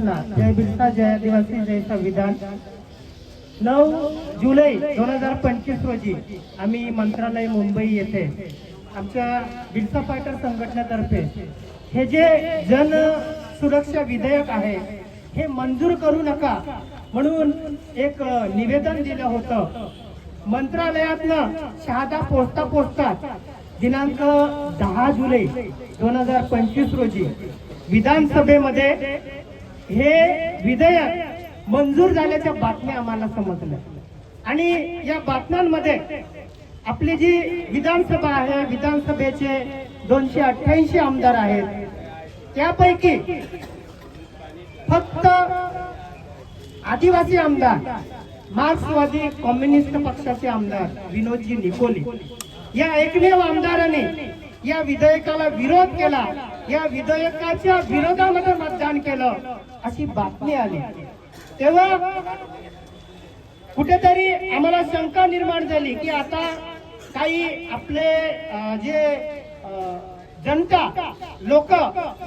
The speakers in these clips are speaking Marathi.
सर्वांना जय बिरसा जय आदिवासी जय संविधान. नऊ जुलै दोन हजार पंचवीस रोजी आम्ही मंत्रालय मुंबई येथे आमच्या बिरसा फायटर संघटनेतर्फे हे जे जन सुरक्षा विधेयक आहे हे मंजूर करू नका म्हणून एक निवेदन दिलं होतं. मंत्रालयातनं शहादा पोचता पोचता दिनांक दहा जुलै दोन हजार पंचवीस रोजी विधानसभेमध्ये हे विधेयक मंजूर झाल्याच्या बातम्या आम्हाला समजल्या. आणि या बातम्यांमध्ये आपली जी विधानसभा आहे विधानसभेचे दोनशे अठ्ठ्याऐंशी आमदार आहेत त्यापैकी फक्त आदिवासी आमदार मार्क्सवादी कम्युनिस्ट पक्षाचे आमदार विनोदजी निकोली. या एकमेव आमदाराने या विधेयकाला विरोध केला. या विधेयकाच्या विरोधामध्ये मतदान केलं. अशी बातमी आली. तेव्हा कुठेतरी आम्हाला शंका निर्माण झाली की आता काही आपले जे जनता लोक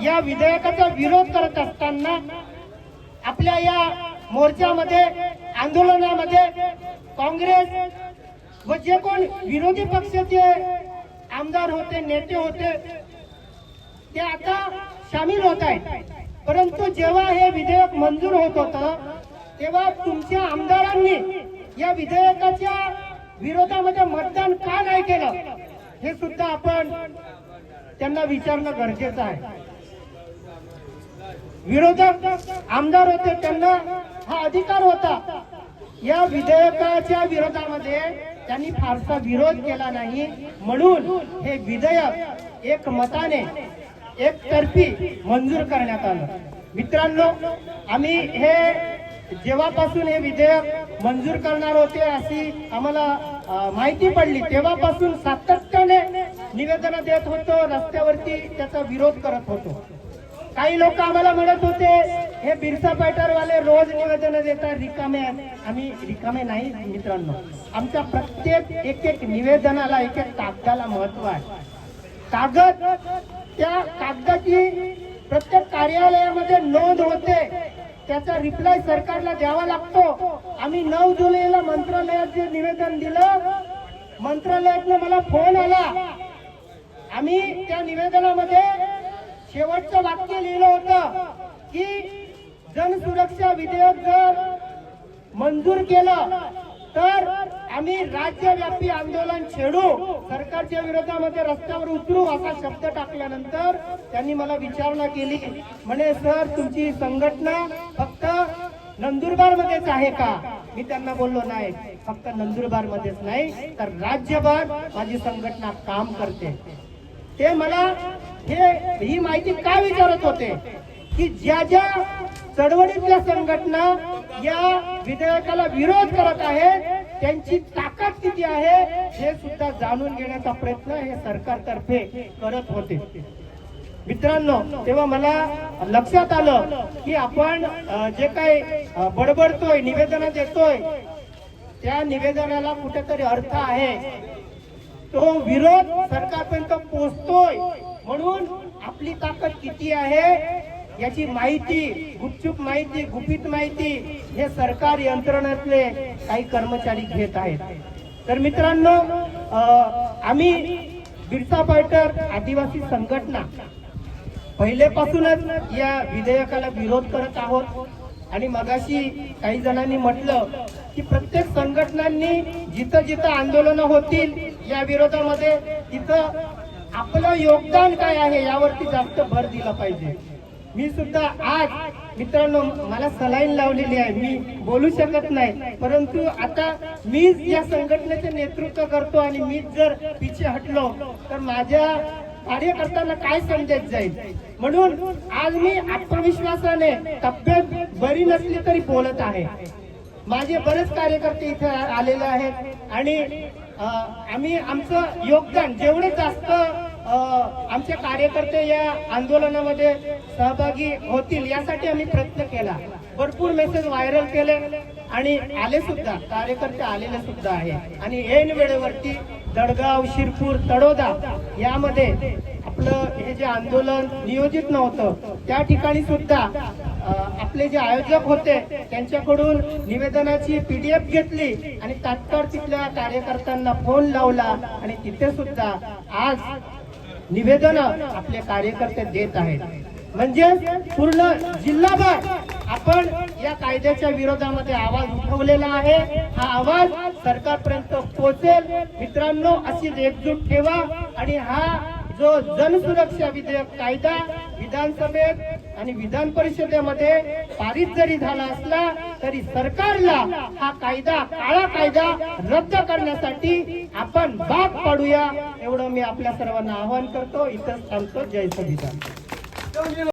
या विधेयकाचा विरोध करत असताना आपल्या या मोर्चामध्ये आंदोलनामध्ये काँग्रेस व जे कोण विरोधी पक्षाचे आमदार होते नेते होते ते आता सामील होत आहेत. परंतु जेव्हा हे विधेयक मंजूर होत होतं तेव्हा तुमच्या आमदारांनी या विधेयकाच्या विरोधामध्ये मतदान का नाही केलं हे सुद्धा आपण त्यांना विचारणं गरजेचं आहे. विरोधक आमदार होते त्यांना हा अधिकार होता. या विधेयकाच्या विरोधामध्ये त्यांनी फारसा विरोध केला नाही. म्हणून हे विधेयक एक मताने एक तर्फी मंजूर करण्यात आलं. मित्रांनो आम्ही हे जेव्हापासून हे विधेयक मंजूर करणार होते अशी आम्हाला माहिती पडली तेव्हापासून सातत्याने निवेदन देत होतो रस्त्यावरती त्याचा विरोध करत होतो. काही लोक आम्हाला म्हणत होते हे बिरसा फायटर वाले रोज निवेदन देतात रिकामे आम्ही रिकामे नाही मित्रांनो. आमच्या प्रत्येक एक एक निवेदनाला एक एक कागदाला महत्त्व आहे. कागद त्या कागदाची प्रत्येक कार्यालयामध्ये नोंद होते. त्याचा रिप्लाय सरकारला द्यावा लागतो. आम्ही नऊ जुलैला मंत्रालयात जे निवेदन दिलं मंत्रालयातनं मला फोन आला. आम्ही त्या निवेदनामध्ये शेवटचं वाक्य लिहिलं होतं की जनसुरक्षा विधेयक जर मंजूर केलं तर आम्ही राज्यव्यापी आंदोलन छेडू सरकारच्या विरोधामध्ये रस्त्यावर उतरू असा शब्द टाकल्यानंतर त्यांनी मला विचारणा केली. म्हणे सर तुमची संघटना फक्त नंदुरबार मध्येच आहे का? मी त्यांना बोललो नाही फक्त नंदुरबार मध्येच नाही तर राज्यभर माझी संघटना काम करते. ते मला हे ही माहिती का विचारत होते? की ज्या ज्या चळवळीतल्या संघटना या विधेयकाला विरोध करत आहे. त्यांची ताकद किती आहे हे सुद्धा जाणून घेण्याचा प्रयत्न हे सरकारतर्फे करत होते. मित्रांनो तेव्हा मला लक्षात आलं की आपण जे काही बडबडतोय निवेदन देतोय त्या निवेदनाला कुठेतरी अर्थ आहे. तो विरोध सरकारपर्यंत पोहोचतोय. म्हणून आपली ताकद किती आहे याची माहिती गुपचूप माहिती गुपित माहिती हे सरकार यंत्रणातले काही कर्मचारी घेत आहेत. तर मित्रांनो आम्ही बिरसा फायटर आदिवासी संघटना पहिलेपासूनच या विधेयकाला विरोध करत आहोत. आणि मगाशी काही जणांनी म्हटलं की प्रत्येक संघटनांनी जिथं जिथं आंदोलन होतील या विरोधामध्ये तिथं आपलं योगदान काय आहे यावरती जास्त भर दिला पाहिजे. मी सुद्धा आज मित्रांनो मला सलाईन लावलेली आहे. मी बोलू शकत नाही. परंतु आता मीच या संघटनेचे नेतृत्व करतो आणि मीच जर पिछे हटलो तर माझ्या कार्यकर्त्यांना काय समजत जाईल? म्हणून आज मी आत्मविश्वासाने तब्येत बरी नसली तरी बोलत आहे. माझे बरेच कार्यकर्ते इथे आलेले आहेत. आणि आम्ही आमचं योगदान जेवढे जास्त आमचे कार्यकर्ते या आंदोलनामध्ये सहभागी होतील यासाठी आम्ही प्रयत्न केला. भरपूर मेसेज व्हायरल केले आणि आले सुद्धा. कार्यकर्ते आलेले सुद्धा आहे. आणि ऐन वेळेवरती दडगाव शिरपूर तडोदा यामध्ये आपलं हे जे आंदोलन नियोजित नव्हतं त्या ठिकाणी सुद्धा आपले जे आयोजक होते त्यांच्याकडून निवेदनाची पीडीएफ घेतली आणि तात्काळ तिथल्या कार्यकर्त्यांना फोन लावला आणि तिथे सुद्धा आज निवेदन आपले कार्यकर्ते देत आहेत. म्हणजे पूर्ण जिल्हाभर आपण या कायद्याच्या विरोधामध्ये आवाज उठवलेला आहे. हा आवाज सरकारपर्यंत पोहोचेल. मित्रांनो अशीच एकजूट ठेवा आणि हा जो जनसुरक्षा विधेयक कायदा विधानसभेत आणि विधान परिषदेमध्ये पारित जरी झाला असला तरी सरकारला हा कायदा काळा कायदा रद्द करण्यासाठी आपण बाग पाडूया. एवढं मी आपल्या सर्वांना आवाहन करतो. इथं थांबतो. जय संविधान.